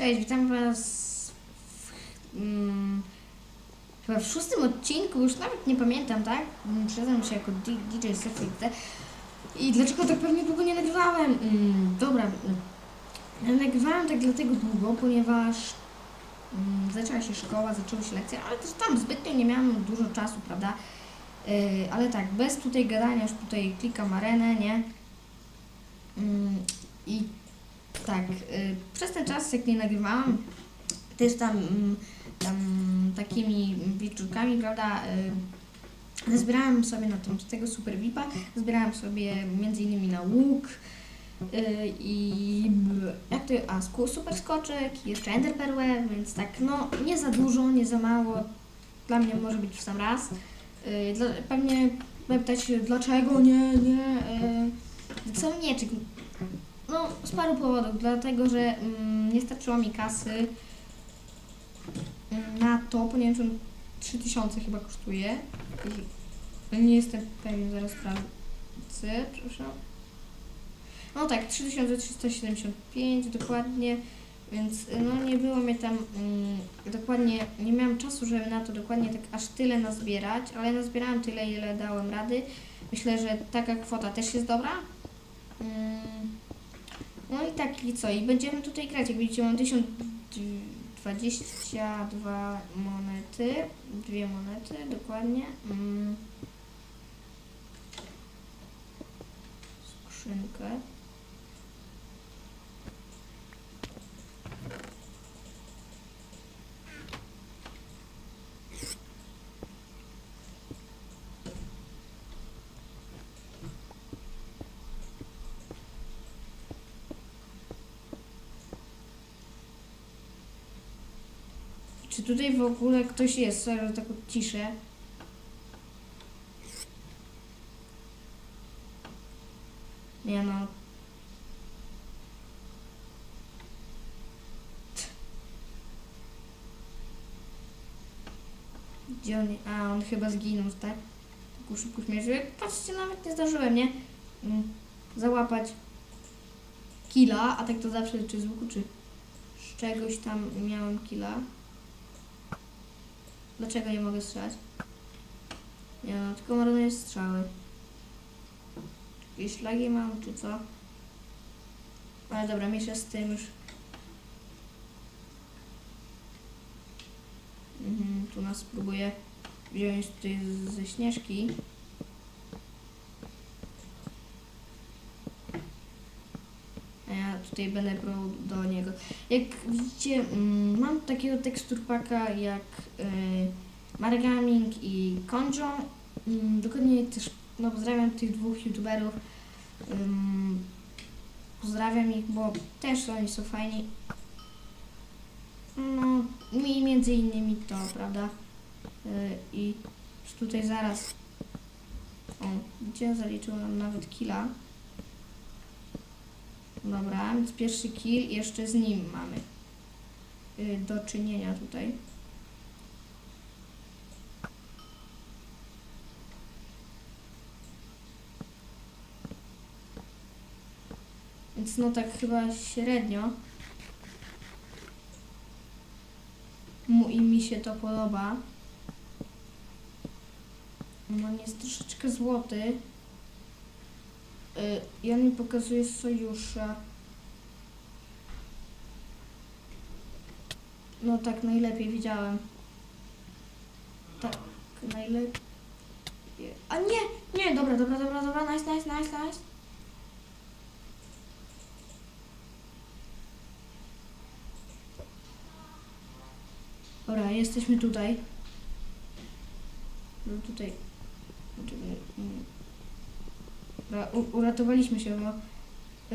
Cześć, witam was w, mm, chyba w szóstym odcinku, już nawet nie pamiętam, tak? Mm, Przedstawiam się jako DJ Sefrite. I dlaczego tak pewnie długo nie nagrywałem? Mm, dobra, mm, nagrywałem tak dlatego długo, ponieważ mm, zaczęła się szkoła, zaczęły się lekcje, ale też tam zbytnio nie miałam dużo czasu, prawda? Yy, ale tak, bez tutaj gadania, już tutaj klikam arenę, nie? Mm, I tak, y, przez ten czas jak nie nagrywałam, też tam, mm, tam takimi wieczórkami, prawda, y, zbierałam sobie na tym, z tego Super VIPa, zbierałam sobie między innymi na łuk y, i jak to, a super skoczek, i jeszcze ender perłę, więc tak, no nie za dużo, nie za mało, dla mnie może być w sam raz. Y, Dla, pewnie pytać się, dlaczego nie, nie, y, co czy no, z paru powodów. Dlatego, że mm, nie starczyło mi kasy mm, na to, ponieważ on 3000 chyba kosztuje. I nie jestem pewien, zaraz sprawdzę, proszę. No tak, 3375 dokładnie, więc y, no nie było mnie tam mm, dokładnie, nie miałam czasu, żeby na to dokładnie tak aż tyle nazbierać, ale nazbierałam tyle, ile dałem rady. Myślę, że taka kwota też jest dobra. Mm, no i tak i co? I będziemy tutaj grać. Jak widzicie, mam 1022 monety. Dwie monety, dokładnie. Mm. Skrzynkę. Czy tutaj w ogóle ktoś jest? Że tak ciszę. Nie no. Gdzie on... A, on chyba zginął, tak? Tak szybko śmiercił. Jak patrzcie, nawet nie zdążyłem, nie? Mm, Załapać killa, a tak to zawsze czy z łuku, czy z czegoś tam miałem killa. Dlaczego nie mogę strzelać? Nie no, tylko marnuję strzały. Jakieś lagi mam, czy co? Ale dobra, mniejsza z tym już. Mhm, tu nas próbuje wziąć tutaj ze śnieżki. A ja tutaj będę próbował do niego. Jak widzicie, mm, mam takiego teksturpaka jak y, Margaming i Konjo. Mm, dokładnie też no, pozdrawiam tych dwóch youtuberów. Ym, pozdrawiam ich, bo też oni są fajni. No, mi między innymi to, prawda? Y, I tutaj zaraz. O, gdzie zaliczył nam nawet killa. Dobra, więc pierwszy kill jeszcze z nim mamy y, do czynienia tutaj. Więc no tak chyba średnio. Mu i mi się to podoba. No on jest troszeczkę złoty. Y, I on mi pokazuje sojusze. No tak najlepiej widziałem. Tak najlepiej. A nie, nie, dobra, dobra, dobra, dobra, nice, nice, nice, nice. Dobra, jesteśmy tutaj. No tutaj. mm. U- uratowaliśmy się, bo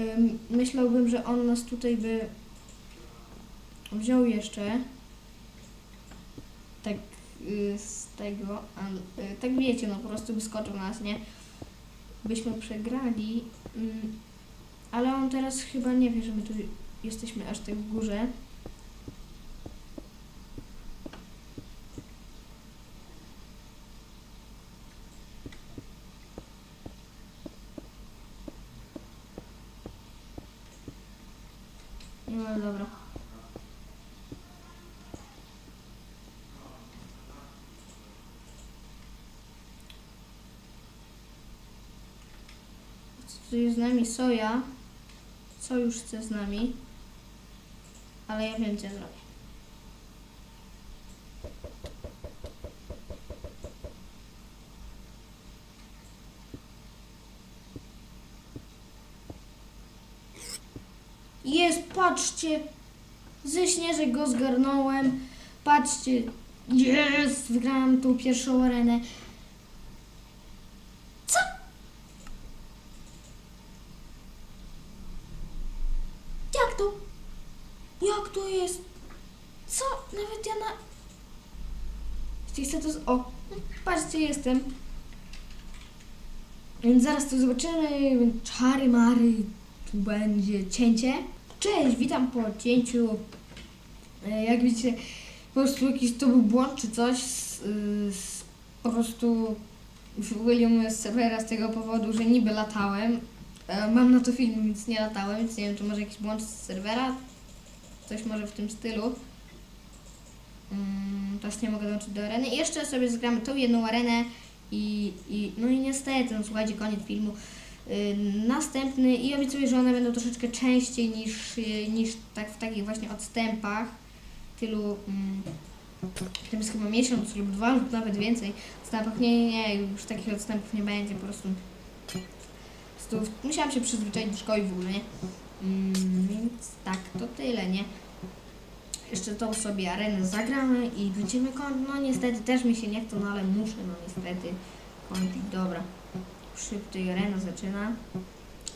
ym, myślałbym, że on nas tutaj by wziął jeszcze. Tak y, z tego, a, y, tak wiecie, no po prostu by skoczył na nas, nie? Byśmy przegrali, ym, ale on teraz chyba nie wie, że my tu jesteśmy aż tak w górze. No dobra. Tu jest z nami soja. Sojuszce z nami. Ale ja wiem, co zrobię. Jest, patrzcie! Ze śnieżek go zgarnąłem. Patrzcie, jest! Wygrałam tą pierwszą arenę. Co? Jak to? Jak to jest? Co? Nawet ja na... Chcę to... Z... O! Patrzcie, jestem. Więc zaraz to zobaczymy. Czary mary. Tu będzie cięcie. Cześć, witam po cięciu. E, Jak widzicie, po prostu jakiś to był błąd czy coś. Z, z, po prostu z serwera z tego powodu, że niby latałem. E, Mam na to film, więc nie latałem, więc nie wiem, czy może jakiś błąd z serwera. Coś może w tym stylu. Mm, teraz nie mogę dołączyć do areny. I jeszcze sobie zagramy tą jedną arenę i, i no i niestety, no słuchajcie, koniec filmu. Y, następny i obiecuję, że one będą troszeczkę częściej niż, y, niż tak w takich właśnie odstępach. Tylu, mm, to jest chyba miesiąc lub dwa lub nawet więcej odstępach. Nie, nie, nie, już takich odstępów nie będzie, po prostu. Po prostu musiałam się przyzwyczaić do szkoły w ogóle, nie? Mm, więc tak, to tyle, nie? Jeszcze tą sobie arenę zagramy i będziemy kończyć. No niestety też mi się nie chce, no ale muszę, no niestety kończyć. Dobra. Szybciej arena zaczyna.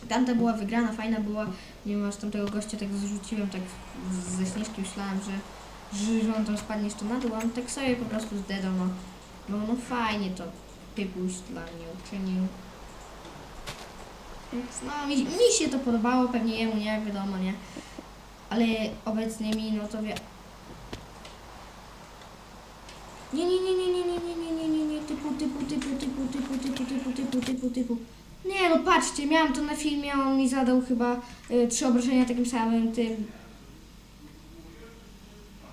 Tamta była wygrana, fajna była. Wiem, aż tamtego gościa tak zrzuciłem tak ze śnieżki, myślałem, że, że, że on tam spadnie jeszcze na dół, on tak sobie po prostu zdedał, no. No, no fajnie to typuś dla mnie uczynił. No, mi, mi się to podobało, pewnie jemu nie, wiadomo, nie. Ale obecnie mi, no to wie... Nie, nie, nie, nie, nie, nie, nie, nie, nie, nie, nie, typu, typu, typu, typu, typu. Nie, no patrzcie, miałam to na filmie, on mi zadał chyba y, trzy obrażenia takim samym tym.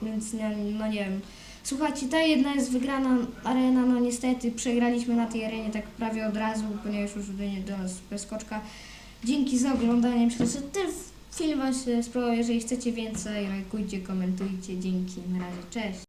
Więc nie, no nie wiem. Słuchajcie, ta jedna jest wygrana arena, no niestety przegraliśmy na tej arenie tak prawie od razu, ponieważ już do, do nas preskoczka. Dzięki za oglądanie. Myślę, że ten film Wam się spodobał. Jeżeli chcecie więcej, lajkujcie, komentujcie. Dzięki. Na razie. Cześć.